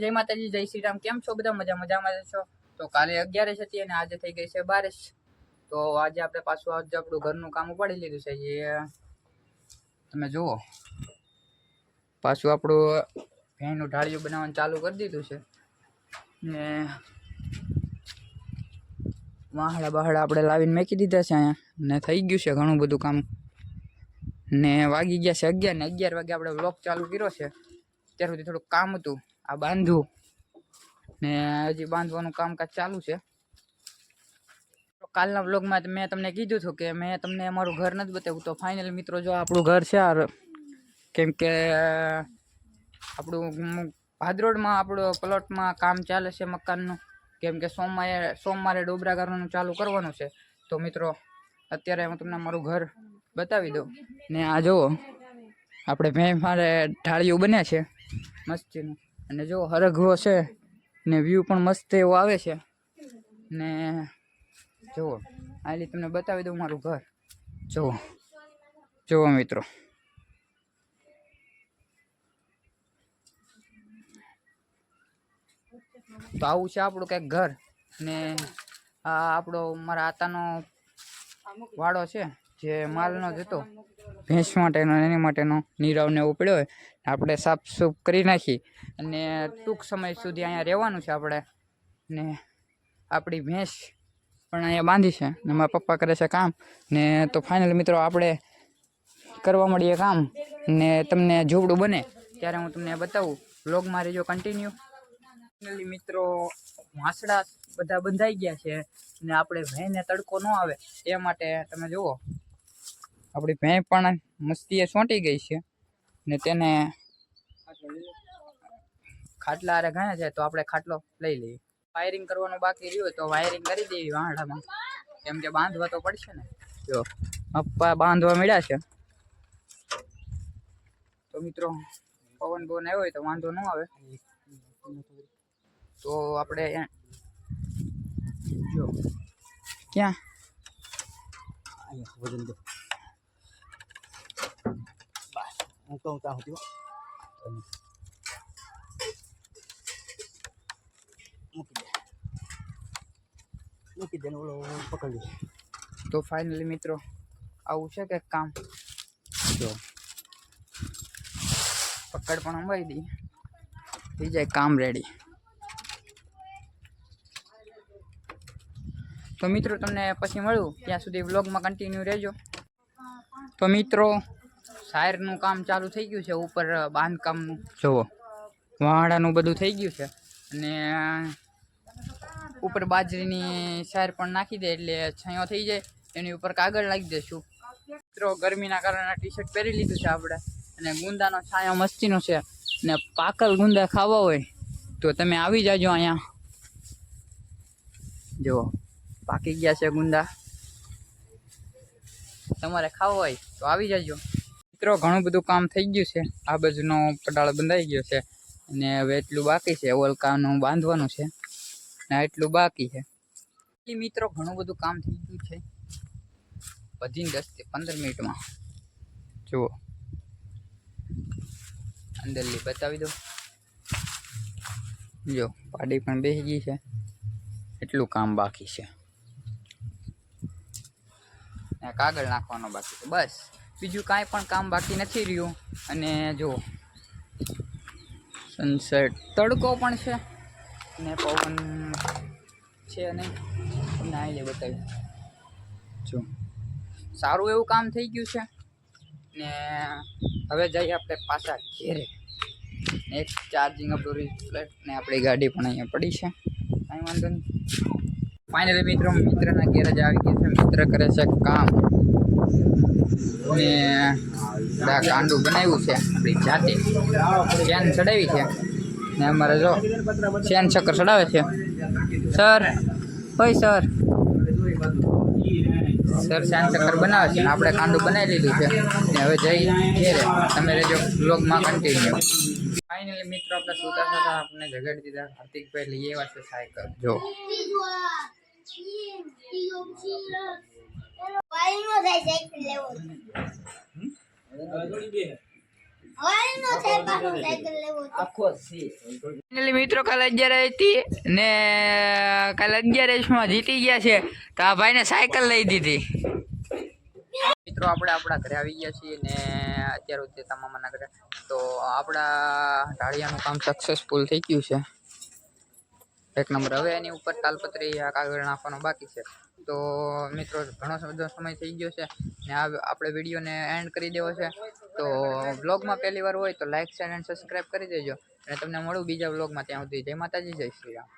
જય માતાજી, જય શ્રી રામ. કેમ છો? બધા મજા મજામાં છો? તો કાલે અગિયારસ હતી અને આજે થઈ ગઈ છે બારસ તો આજે આપણે પાછું આજે આપણું ઘરનું કામ ઉપાડી લીધું છે જે, તમે જુઓ. પાછું આપણું ભેંનું ઢાળિયું બનાવવાનું ચાલુ કરી દીધું છે. ને વાહડા બહાડા આપણે લાવીને મેકી દીધા છે અહીંયા. ને થઈ ગયું છે ઘણું બધું કામ. ને વાગી ગયા છે અગિયાર ને અગિયાર વાગે આપણે બ્લોક ચાલુ કર્યો છે. ત્યાર સુધી થોડુંક કામ હતું. આ બાંધવું ને હજી બાંધવાનું કામકાજ ચાલુ છે. કાલના બ્લોગમાં મેં તમને કીધું હતું કે મેં તમને અમારું ઘર નથી બતાવ્યું. તો ફાઇનલ મિત્રો જો આપણું ઘર છે આ કેમ કે, આપણું ભાદરોડમાં આપણું પ્લોટમાં કામ ચાલે છે મકાનનું. કેમ કે સોમવારે સોમવારે ડોબરા કરવાનું ચાલુ કરવાનું છે. તો મિત્રો, અત્યારે હું તમને મારું ઘર બતાવી દઉં. ને આ જુઓ, આપણે મેં મારે ઢાળિયું બન્યા છે, મસ્તીનું. અને જો હરઘવો છે ને વ્યૂ પણ મસ્ત એવો આવે છે. ને જુઓ આલી તમને બતાવી દઉં મારું ઘર. જુઓ જુઓ મિત્રો. તો આવું છે આપણું કંઈક ઘર ને આ આપણો મારા આતાનો વાડો છે જે માલનો જ હતો. ભેંસ માટેનો એની માટેનો નીરવને ઉપડ્યો પડ્યો હોય, આપણે સાફ સૂફ કરી નાખી અને ટૂંક સમય સુધી અહીંયા રહેવાનું છે આપણે. ને આપણી ભેંસ પણ અહીંયા બાંધી છે ને મારા પપ્પા કરે છે કામ. ને તો ફાઇનલ મિત્રો આપણે કરવા મળીએ કામ. ને તમને ઝૂપડું બને ત્યારે હું તમને બતાવું. વ્લોગમાં રહેજો કન્ટિન્યુ ફાઇનલી મિત્રો વાંસડા બધા બંધાઈ ગયા છે ને આપણે ભેંને તડકો ન આવે. એ માટે તમે જુઓ. આપણી ભેં પણ મસ્તીએ સોંટી ગઈ છે ને તેને ખાટલા હારે ઘણા છે, તો આપણે ખાટલો લઈ લઈએ. વાયરિંગ કરવાનું બાકી રહ્યું તો વાયરિંગ કરી દેવી વાંડામાં કેમ કે બાંધવા તો પડશે ને. જો પપ્પા બાંધવા મળ્યા છે. તો મિત્રો, પવન બવન આવ્યો હોય તો વાંધો ન આવે. તો આપણે જો, ક્યાં? વજન દે બસ હું કહું ત્યાં સુધી. મૂકી દે તો ફાઇનલી મિત્રો આવું છે કે કામ જો પકડ પણ અંબાઈ દી થઈ જાય કામ રેડી તો મિત્રો તમને પછી મળું ત્યાં સુધી વ્લોગમાં કન્ટિન્યુ રહેજો તો મિત્રો શાયરનું કામ ચાલુ થઈ ગયું છે ઉપર બાંધકામનું જુઓ. વાડાનું બધું થઈ ગયું છે અને ઉપર બાજરીની શાયર પણ નાખી દે એટલે છાંયો થઈ જાય. એની ઉપર કાગળ નાખી દેશું મિત્રો ગરમીના કારણે ટી શર્ટ પહેરી લીધું છે આપણે. અને ગુંદાનો છાંયો મસ્તીનો છે. ને પાકલ ગુંદા ખાવા હોય તો તમે આવી જાજો અહીંયા. જુઓ પાકી ગયા છે ગુંદા. તમારે ખાવા હોય તો આવી જાજો. મિત્રો, ઘણું બધું કામ થઈ ગયું છે. આ બાજુનો પટાળ બંધાઈ ગયો છે. અને હવે એટલું બાકી છે. ઓલકાનું બાંધવાનું છે. ને એટલું બાકી છે. મિત્રો, ઘણું બધું કામ થઈ ગયું છે. વધીને દસથી પંદર મિનિટમાં. જુઓ. અંદરલી બતાવી દો જો, પાડી પણ બેસી ગઈ છે. એટલું કામ બાકી છે. કાગળ નાખવાનો બાકી છે. બસ. બીજું કાંઈ પણ કામ બાકી નથી રહ્યું. અને જો સનસેટ તડકો પણ છે ને પવન છે અને તમને આવી બતાવી જો, સારું એવું કામ થઈ ગયું છે ને હવે જઈએ આપણે પાછા ઘેરે. એક ચાર્જિંગ આપણું ફ્લેટ ને આપણી ગાડી પણ અહીંયા પડી છે. કાંઈ વાંધો નહીં. ફાઇનલી મિત્રો, મિત્રના ગેરેજ આવી ગયા છે. મિત્ર કરે છે કામ. ને આ કાંડું બનાવ્યું છે આપણી જાતે. ચેન ચડાવી છે. ને અમારે જો ચેન ચક્કર ચડાવે છે. સર, હોય સર. સર, ચેન ચક્કર બનાવે છે આપણે કાંડું બનાવી લીધું છે. ને હવે જઈ ઘેરે. તમે રહેજો. બ્લોગમાં કન્ટિન્યુ ફાઇનલી મિત્રો, આપણે સુતા સુતા આપણે ઝઘડી દીધા. હાર્દિકભાઈ, લઈ આવ્યા છે સાયકલ. જો. ફાઇનલી મિત્રો કાલે અગિયાર હતી ને કાલે અગિયારમાં જીતી ગયા છે તો આ ભાઈને સાયકલ લઈ દીધી. મિત્રો આપણે આપણા ઘરે આવી ગયા છીએ ને અત્યારે તમામાના ઘરે. તો આપણા ઢાળિયાનું કામ સક્સેસફુલ થઈ ગયું છે. એક નંબર. હવે એની ઉપર તાલપત્રી આ કાગળ નાખવાનો બાકી છે. તો મિત્રો, ઘણો બધો સમય થઈ ગયો છે ને આ આપણે વિડીયોને એન્ડ કરી દેવો છે. તો બ્લોગમાં પહેલી વાર હોય તો લાઇક શેર એન્ડ સબસ્ક્રાઈબ કરી દેજો. અને તમને મળું બીજા બ્લોગમાં ત્યાં સુધી. જય માતાજી, જય શ્રી રામ.